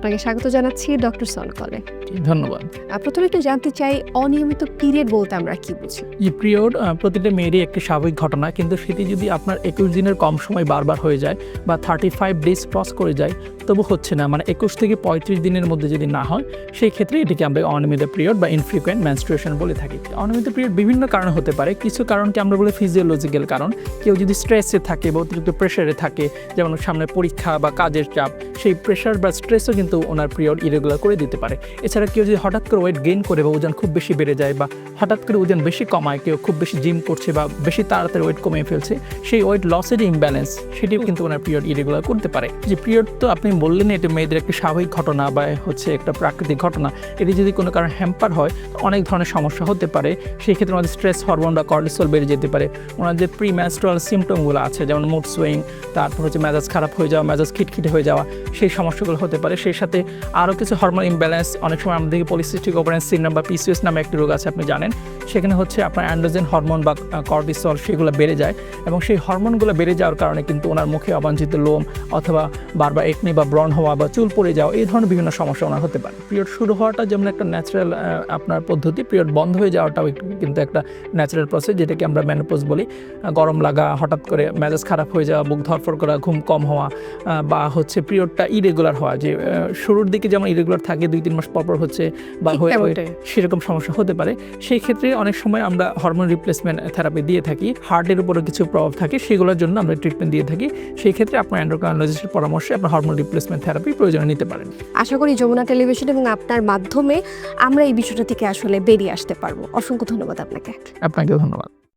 আপনাকে স্বাগত জানাচ্ছি ডক্টর সনকলে ধন্যবাদ। প্রথমে একটু জানতে চাই অনিয়মিত পিরিয়ড বলতে আমরা কি বুঝি? যে পিরিয়ড প্রতিটা মেয়েরই একটি স্বাভাবিক ঘটনা কিন্তু সেটি যদি আপনার একুশ দিনের কম সময় বারবার হয়ে যায় বা থার্টি ফাইভ ডেজ ক্রস করে যায় তবু হচ্ছে না। মানে একুশ থেকে পঁয়ত্রিশ দিনের মধ্যে যদি না হয় সেই ক্ষেত্রে এটিকে আমরা অনিয়মিত পিরিয়ড বা ইনফ্রিকুয়েন্ট মেনস্ট্রুয়েশন বলে থাকি। অনিয়মিত পিরিয়ড বিভিন্ন কারণে হতে পারে কিছু কারণকে আমরা বলি ফিজিওলজিক্যাল কারণ। কেউ যদি স্ট্রেসে থাকে বা অতিরিক্ত প্রেশারে থাকে যেমন সামনে পরীক্ষা বা কাজের চাপ সেই প্রেশার বা স্ট্রেসও কিন্তু ওনার পিরিয়ড ইরেগুলার করে দিতে পারে। এছাড়া কেউ যদি হঠাৎ করে ওয়েট গেইন করে বা ওজন খুব বেশি বেড়ে যায় বা হঠাৎ করে ওজন বেশি কমায়, কেউ খুব বেশি জিম করছে বা বেশি তাড়াতাড়ি ওয়েট কমিয়ে ফেলছে, সেই ওয়েট লসের ইমব্যালেন্স সেটিও কিন্তু ওনার পিরিয়ড ইরেগুলার করতে পারে। যে পিরিয়ড তো আপনি বললেন এটা মেয়েদের একটি স্বাভাবিক ঘটনা বা হচ্ছে একটা প্রাকৃতিক ঘটনা। এটি যদি কোনো কারণে হ্যাম্পার হয় অনেক ধরনের সমস্যা হতে পারে। সেই ক্ষেত্রে আমাদের স্ট্রেস হরমোন বা কর্টিসল বেড়ে যেতে পারে। ওনার যে প্রি ম্যাস্ট্রাল সিমটমগুলো আছে, যেমন মুড সুইং তারপর হচ্ছে মেজাজ খারাপ হয়ে যাওয়া, মেজাজ খিটখিটে হয়ে যাওয়া সেই সমস্যাগুলো হতে পারে। সেই সাথে আরও কিছু হরমোন ইমব্যালেন্স অনেক সময় আমাদেরকে পলিসিস্টিক ওভারেন্স সিন্ড্রোম বা পিসিএস নামে একটি রোগ আছে, আপনি জানেন। সেখানে হচ্ছে আপনার অ্যান্ড্রোজেন হরমোন বা কর্টিসল সেগুলো বেড়ে যায় এবং সেই হরমোনগুলো বেড়ে যাওয়ার কারণে কিন্তু ওনার মুখে অবাঞ্ছিত লোম অথবা বারবার একনি বা ব্রণ হওয়া বা চুল পড়ে যাওয়া, এই ধরনের বিভিন্ন সমস্যা ওনার হতে পারে। পিরিয়ড শুরু হওয়াটা যেমন একটা ন্যাচারাল আপনার পদ্ধতি পিরিয়ড বন্ধ হয়ে যাওয়াটাও কিন্তু একটা ন্যাচারাল প্রসেস যেটাকে আমরা ম্যানোপোজ বলি। গরম লাগা, হঠাৎ করে মেজাজ খারাপ হয়ে যাওয়া বুক ধরফর করা, ঘুম কম হওয়া বা হচ্ছে পিরিয়ডটা ইরেগুলার হওয়া যে শুরুর দিকে যেমন ইরেগুলার থাকে দুই তিন মাস পর পর হচ্ছে বা হয়ে সেরকম সমস্যা হতে পারে। সেই ক্ষেত্রে অনেক সময় আমরা হরমোন রিপ্লেসমেন্ট থেরাপি দিয়ে থাকি। হার্টের উপরে কিছু প্রভাব থাকে সেগুলোর জন্য আমরা ট্রিটমেন্ট দিয়ে থাকি। সেই ক্ষেত্রে আপনার অ্যান্ড্রোকানোলজিস্টের পরামর্শে আপনার হরমোন রিপ্লেসমেন্ট থেরাপি প্রয়োজনে নিতে পারেন। আশা করি যমুনা টেলিভিশন এবং আপনার মাধ্যমে আমরা এই বিষয়টা থেকে আসলে বেরিয়ে আসতে পারব। অসংখ্য ধন্যবাদ আপনাকে। আপনাকে ধন্যবাদ।